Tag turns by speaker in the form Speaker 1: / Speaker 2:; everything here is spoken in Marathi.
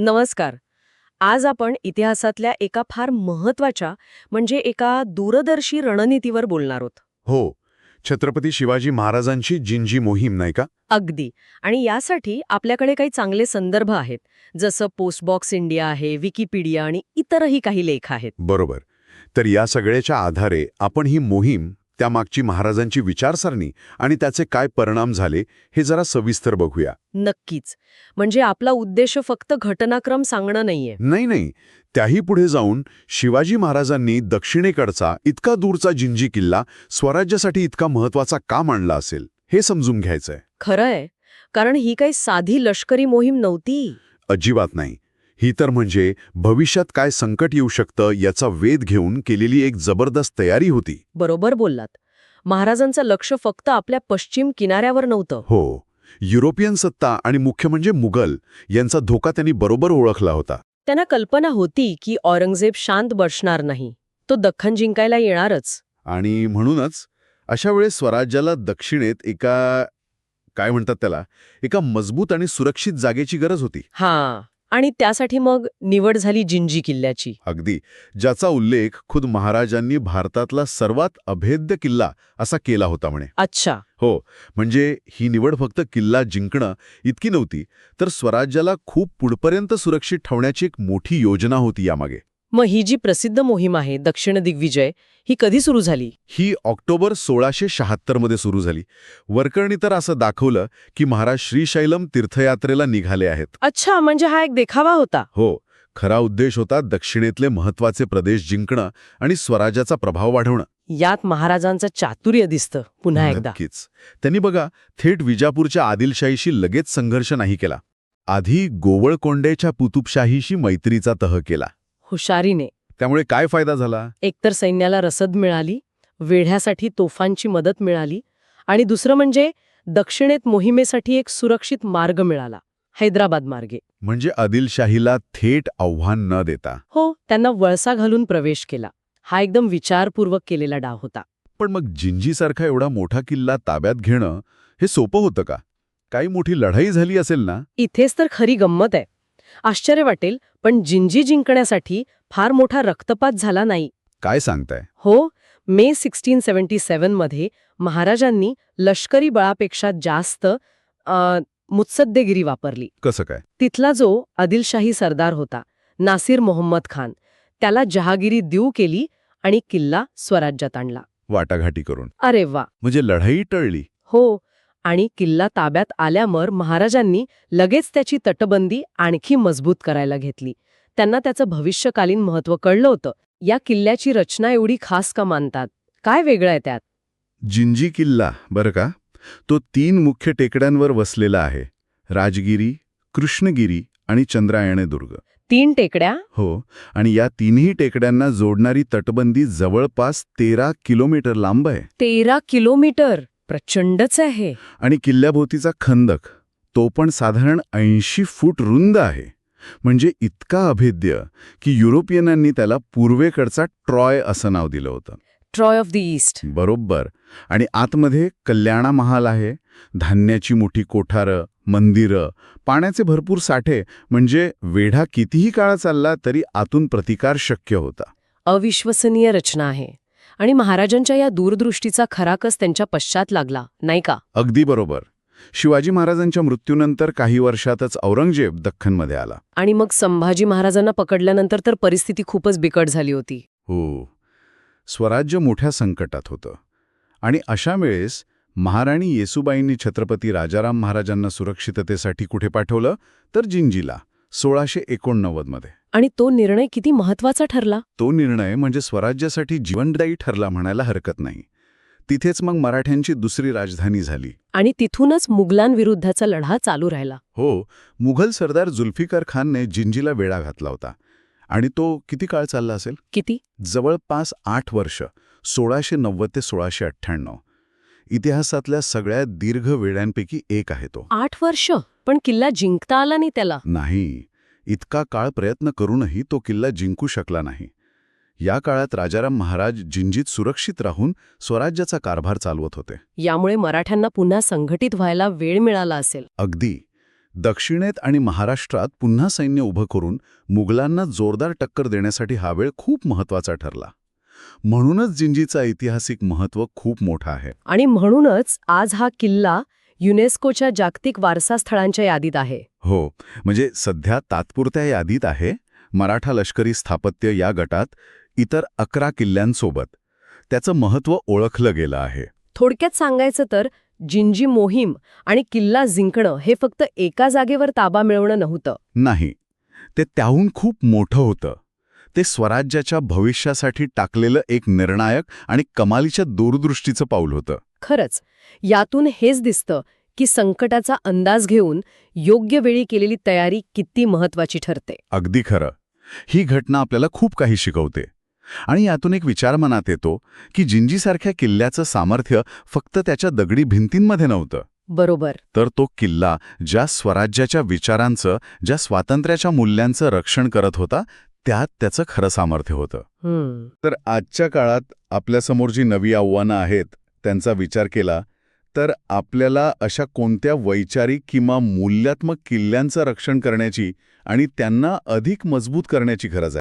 Speaker 1: नमस्कार. आज आपण इतिहासातल्या एका फार महत्त्वाच्या म्हणजे एका दूरदर्शी रणनीतीवर बोलणार आहोत.
Speaker 2: हो. छत्रपती शिवाजी महाराजांची जिंजी मोहीम नाही का?
Speaker 1: अगदी. आणि यासाठी आपल्याकडे काही चांगले संदर्भ आहेत. जसं पोस्टबॉक्स इंडिया आहे विकिपीडिया आणि इतरही काही लेख आहेत.
Speaker 2: बरोबर. तर या सगळ्याच्या आधारे आपण ही मोहीम त्यामागची महाराजांची विचारसरणी आणि त्याचे काय परिणाम झाले हे जरा सविस्तर बघूया.
Speaker 1: नक्कीच. म्हणजे आपला उद्देश फक्त घटनाक्रम सांगणं नाहीये.
Speaker 2: नाही नाही. त्याही पुढे जाऊन शिवाजी महाराजांनी दक्षिणेकडचा इतका दूरचा जिंजी किल्ला स्वराज्यासाठी इतका महत्त्वाचा का मांडला असेल हे समजून घ्यायचंय.
Speaker 1: खरंय. कारण ही काही साधी लष्करी मोहीम नव्हती.
Speaker 2: अजिबात नाही. ही तर म्हणजे भविष्यात काय संकट येऊ शकतं याचा वेध घेऊन केलेली एक जबरदस्त तयारी होती.
Speaker 1: बरोबर बोललात. महाराजांचं लक्ष फक्त आपल्या पश्चिम किनाऱ्यावर नव्हतं.
Speaker 2: हो युरोपियन सत्ता आणि मुख्य म्हणजे मुघल यांचा धोका त्यांनी बरोबर ओळखला होता.
Speaker 1: त्यांना कल्पना होती की औरंगजेब शांत बसणार नाही. तो दख्खन जिंकायला येणारच.
Speaker 2: आणि म्हणूनच अशा वेळेस स्वराज्याला दक्षिणेत एका काय म्हणतात त्याला एका मजबूत आणि सुरक्षित जागेची गरज होती.
Speaker 1: हा. आणि त्यासाठी मग निवड झाली जिंजी किल्ल्याची.
Speaker 2: अगदी. ज्याचा उल्लेख खुद महाराजांनी भारतातला सर्वात अभेद्य किल्ला असा केला होता म्हणे.
Speaker 1: अच्छा.
Speaker 2: हो म्हणजे ही निवड फक्त किल्ला जिंकणं इतकी नव्हती तर स्वराज्याला खूप पुढपर्यंत सुरक्षित ठेवण्याची एक मोठी योजना होती यामागे.
Speaker 1: मग ही जी प्रसिद्ध मोहीम आहे दक्षिण दिग्विजय ही कधी सुरू झाली?
Speaker 2: ही ऑक्टोबर सोळाशे शहात्तरमध्ये सुरू झाली. वरकरणी तर असं दाखवलं की महाराज श्रीशैलम तीर्थयात्रेला निघाले आहेत.
Speaker 1: अच्छा म्हणजे हा एक देखावा होता.
Speaker 2: हो खरा उद्देश होता दक्षिणेतले महत्त्वाचे प्रदेश जिंकणं आणि स्वराज्याचा प्रभाव वाढवणं.
Speaker 1: यात महाराजांचं चातुर्य दिसतं पुन्हा एकदा.
Speaker 2: नक्कीच. त्यांनी बघा थेट विजापूरच्या आदिलशाहीशी लगेच संघर्ष नाही केला. आधी गोवळकोंडेच्या कुतुबशाहीशी मैत्रीचा तह केला.
Speaker 1: हुशारीने.
Speaker 2: त्यामुळे काय फायदा झाला?
Speaker 1: एकतर सैन्याला रसद मिळाली वेढ्यासाठी तोफांची मदत मिळाली आणि दुसरं म्हणजे दक्षिणेत मोहिमेसाठी एक सुरक्षित मार्ग मिळाला हैदराबाद मार्गे.
Speaker 2: म्हणजे आदिलशाहीला थेट आव्हान न देता.
Speaker 1: हो त्यांना वळसा घालून प्रवेश केला. हा एकदम विचारपूर्वक केलेला डाव होता.
Speaker 2: पण मग जिंजीसारखा एवढा मोठा किल्ला ताब्यात घेणं हे सोपं होतं का? काही मोठी लढाई झाली असेल ना?
Speaker 1: इथेच तर खरी गंमत आहे. आश्चर्य वाटेल पण जिंजी जिंकण्यासाठी फार मोठा रक्तपात झाला नाही.
Speaker 2: काय सांगताय?
Speaker 1: हो मे सिक्स्टीन सेव्हन्टी सेव्हनमध्ये महाराजांनी लष्करी बळापेक्षा जास्त अ, मुत्सद्देगिरी वापरली.
Speaker 2: कसं काय?
Speaker 1: तिथला जो आदिलशाही सरदार होता नासिर मोहम्मद खान त्याला जहागिरी देऊ केली आणि किल्ला स्वराज्यात आणला.
Speaker 2: वाटाघाटी करून.
Speaker 1: अरे वा!
Speaker 2: म्हणजे लढाई टळली.
Speaker 1: हो आणि किल्ला ताब्यात आल्यावर महाराजांनी लगेच त्याची तटबंदी आणखी मजबूत करायला घेतली. त्यांना त्याचं भविष्यकालीन महत्त्व कळलं होतं. या किल्ल्याची रचना एवढी खास का मानतात? काय वेगळं आहे त्यात?
Speaker 2: जिंजी किल्ला बरं का? तो तीन मुख्य टेकड्यांवर वसलेला आहे. राजगिरी कृष्णगिरी आणि चंद्रायणे दुर्ग
Speaker 1: तीन टेकड्या?
Speaker 2: हो आणि या तिन्ही टेकड्यांना जोडणारी तटबंदी जवळपास तेरा किलोमीटर लांब आहे.
Speaker 1: तेरा किलोमीटर? प्रचंडच आहे.
Speaker 2: आणि किल्ल्याभोवतीचा खंदक तो पण साधारण ऐंशी फूट रुंद आहे. म्हणजे इतका अभेद्य की युरोपियनांनी त्याला पूर्वेकडचा ट्रॉय असं नाव दिलं होतं.
Speaker 1: Troy of the East.
Speaker 2: बरोबर. आणि आतमध्ये कल्याणा महाल आहे. धान्याची मोठी कोठारं मंदिरं पाण्याचे भरपूर साठे म्हणजे वेढा कितीही काळ चालला तरी आतून प्रतिकार शक्य होता.
Speaker 1: अविश्वसनीय रचना आहे. आणि महाराजांच्या या दूरदृष्टीचा खराकस त्यांच्या पश्चात लागला नाही का?
Speaker 2: अगदी बरोबर. शिवाजी महाराजांच्या मृत्यूनंतर काही वर्षातच औरंगजेब दख्खनमध्ये आला.
Speaker 1: आणि मग संभाजी महाराजांना पकडल्यानंतर तर परिस्थिती खूपच बिकट झाली होती.
Speaker 2: हो. स्वराज्य मोठ्या संकटात होतं. आणि अशा वेळेस महाराणी येसुबाईंनी छत्रपती राजाराम महाराजांना सुरक्षिततेसाठी कुठे पाठवलं? तर जिंजीला सोळाशे एकोणनव्वदमध्ये.
Speaker 1: आणि तो निर्णय किती महत्त्वाचा ठरला?
Speaker 2: तो निर्णय म्हणजे स्वराज्यासाठी जीवनदायी ठरला म्हणायला हरकत नाही. तिथेच मग मराठ्यांची दुसरी राजधानी झाली.
Speaker 1: आणि तिथूनच मुघलांविरुद्धचा लढा चालू राहिला.
Speaker 2: हो मुघल सरदार जुल्फिकार खानने जिंजीला वेढा घातला होता. आणि तो किती काळ चालला असेल?
Speaker 1: किती?
Speaker 2: जवळपास आठ वर्ष सोळाशे नव्वद ते सोळाशे अठ्ठ्याण्णव. इतिहासातल्या सगळ्यात दीर्घ वेळांपैकी एक आहे तो.
Speaker 1: आठ वर्ष? पण किल्ला जिंकता आला नाही त्याला.
Speaker 2: नाही. इतका काळ प्रयत्न करूनही तो किल्ला जिंकू शकला नाही. या काळात राजाराम महाराज जिंजीत सुरक्षित राहून स्वराज्याचा कारभार चालवत होते.
Speaker 1: यामुळे मराठ्यांना पुन्हा संघटित व्हायला वेळ मिळाला असेल.
Speaker 2: अगदी. दक्षिणेत आणि महाराष्ट्रात पुन्हा सैन्य उभं करून मुघलांना जोरदार टक्कर देण्यासाठी हा वेळ खूप महत्त्वाचा ठरला. म्हणूनच जिंजीचं ऐतिहासिक महत्त्व खूप मोठं आहे.
Speaker 1: आणि म्हणूनच आज हा किल्ला युनेस्कोच्या जागतिक वारसा स्थळांच्या यादीत आहे.
Speaker 2: हो म्हणजे सध्या तात्पुरत्या यादीत आहे मराठा लष्करी स्थापत्य या गटात इतर अकरा किल्ल्यांसोबत. त्याचं महत्त्व ओळखलं गेलं आहे.
Speaker 1: थोडक्यात सांगायचं तर जिंजी मोहीम आणि किल्ला जिंकणं हे फक्त एका जागेवर ताबा मिळवणं नव्हतं.
Speaker 2: नाही ते त्याहून खूप मोठं होतं. ते स्वराज्याच्या भविष्यासाठी टाकलेलं एक निर्णायक आणि कमालीच्या दूरदृष्टीचं पाऊल होतं.
Speaker 1: खरंच यातून हेच दिसतं की संकटाचा अंदाज घेऊन योग्य वेळी केलेली तयारी किती महत्वाची ठरते.
Speaker 2: अगदी खरं. ही घटना आपल्याला खूप काही शिकवते. आणि यातून एक विचार मनात येतो की जिंजीसारख्या किल्ल्याचं सामर्थ्य फक्त त्याच्या दगडी भिंतींमध्ये नव्हतं.
Speaker 1: बरोबर.
Speaker 2: तर तो किल्ला ज्या स्वराज्याच्या विचारांचं ज्या स्वातंत्र्याच्या मूल्यांचं रक्षण करत होता त्यात त्याचं खरं सामर्थ्य होतं. तर आजच्या काळात आपल्यासमोर जी नवी आव्हानं आहेत त्यांचा विचार केला तर आपल्याला अशा कोणत्या वैचारिक किंवा मूल्यात्मक किल्ल्यांचं रक्षण करण्याची आणि त्यांना अधिक मजबूत करण्याची गरज आहे.